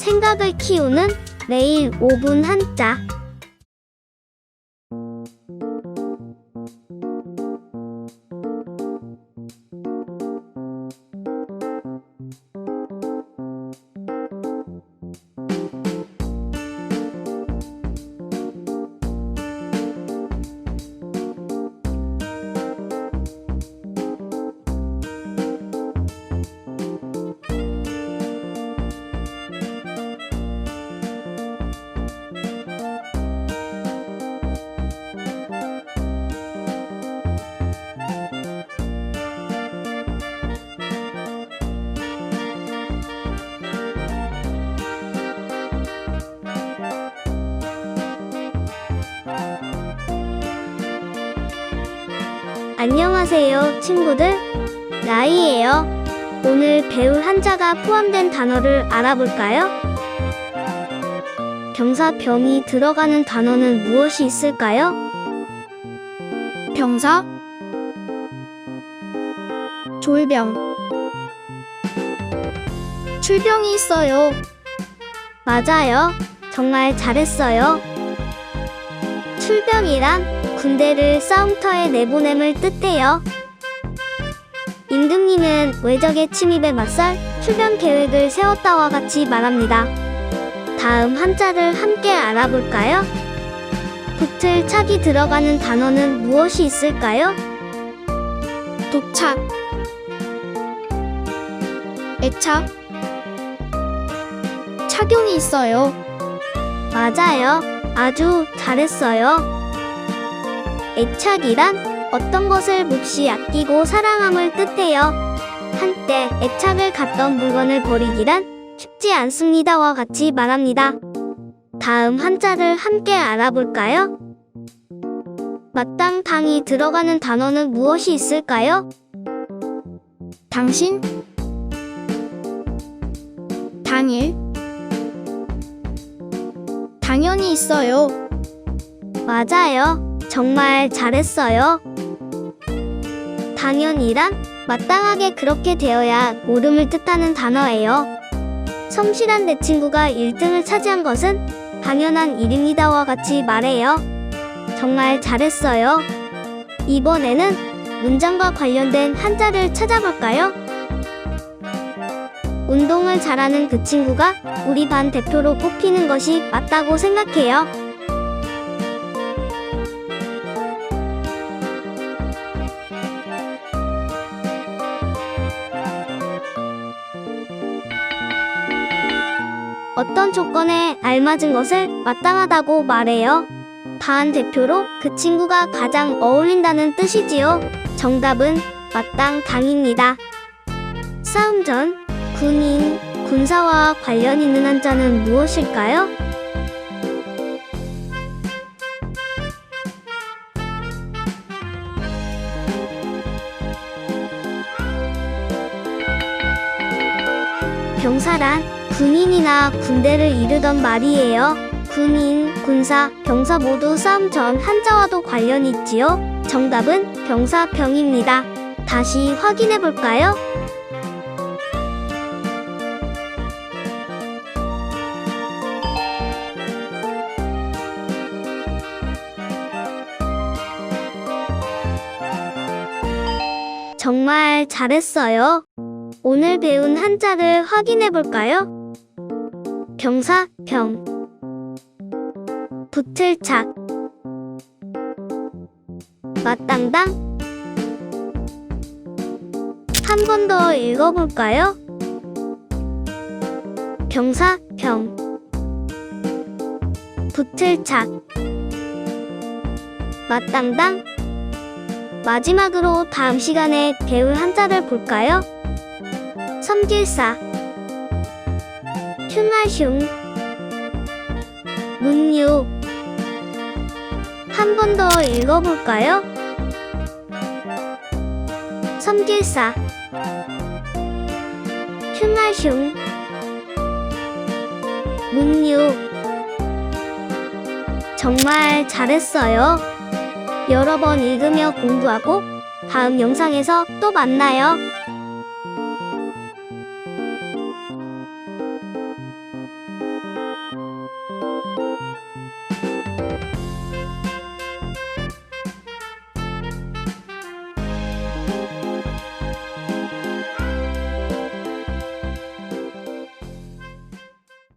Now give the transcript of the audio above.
생각을 키우는 매일 5분 한자. 안녕하세요, 친구들. 나이예요. 오늘 배울 한자가 포함된 단어를 알아볼까요? 경사 병이 들어가는 단어는 무엇이 있을까요? 병사 졸병 출병이 있어요. 맞아요. 정말 잘했어요. 출병이란 군대를 싸움터에 내보냄을 뜻해요. 임금님은 외적의 침입에 맞설 출병 계획을 세웠다와 같이 말합니다. 다음 한자를 함께 알아볼까요? 붙을 착이 들어가는 단어는 무엇이 있을까요? 독착 애착 착용이 있어요. 맞아요. 아주 잘했어요. 애착이란 어떤 것을 몹시 아끼고 사랑함을 뜻해요. 한때 애착을 갖던 물건을 버리기란 쉽지 않습니다와 같이 말합니다. 다음 한자를 함께 알아볼까요? 마땅 당이 들어가는 단어는 무엇이 있을까요? 당신 당일 당연히 있어요. 맞아요. 정말 잘했어요. 당연이란 마땅하게 그렇게 되어야 옳음을 뜻하는 단어예요. 성실한 내 친구가 1등을 차지한 것은 당연한 일입니다와 같이 말해요. 정말 잘했어요. 이번에는 문장과 관련된 한자를 찾아볼까요? 운동을 잘하는 그 친구가 우리 반 대표로 뽑히는 것이 맞다고 생각해요. 어떤 조건에 알맞은 것을 마땅하다고 말해요. 반 대표로 그 친구가 가장 어울린다는 뜻이지요. 정답은 마땅 당입니다. 싸움 전 군인, 군사와 관련 있는 한자는 무엇일까요? 병사란 군인이나 군대를 이르던 말이에요. 군인, 군사, 병사 모두 싸움 전 한자와도 관련이 있지요. 정답은 병사병입니다. 다시 확인해 볼까요? 정말 잘했어요. 오늘 배운 한자를 확인해 볼까요? 병사, 병. 붙을 착. 맞당당. 한 번 더 읽어볼까요? 병사, 병. 붙을 착. 맞당당. 마지막으로 다음 시간에 배울 한자를 볼까요? 섬길사 흉아흉 문유 한 번 더 읽어볼까요? 섬길사 흉아흉 문유 정말 잘했어요. 여러 번 읽으며 공부하고 다음 영상에서 또 만나요.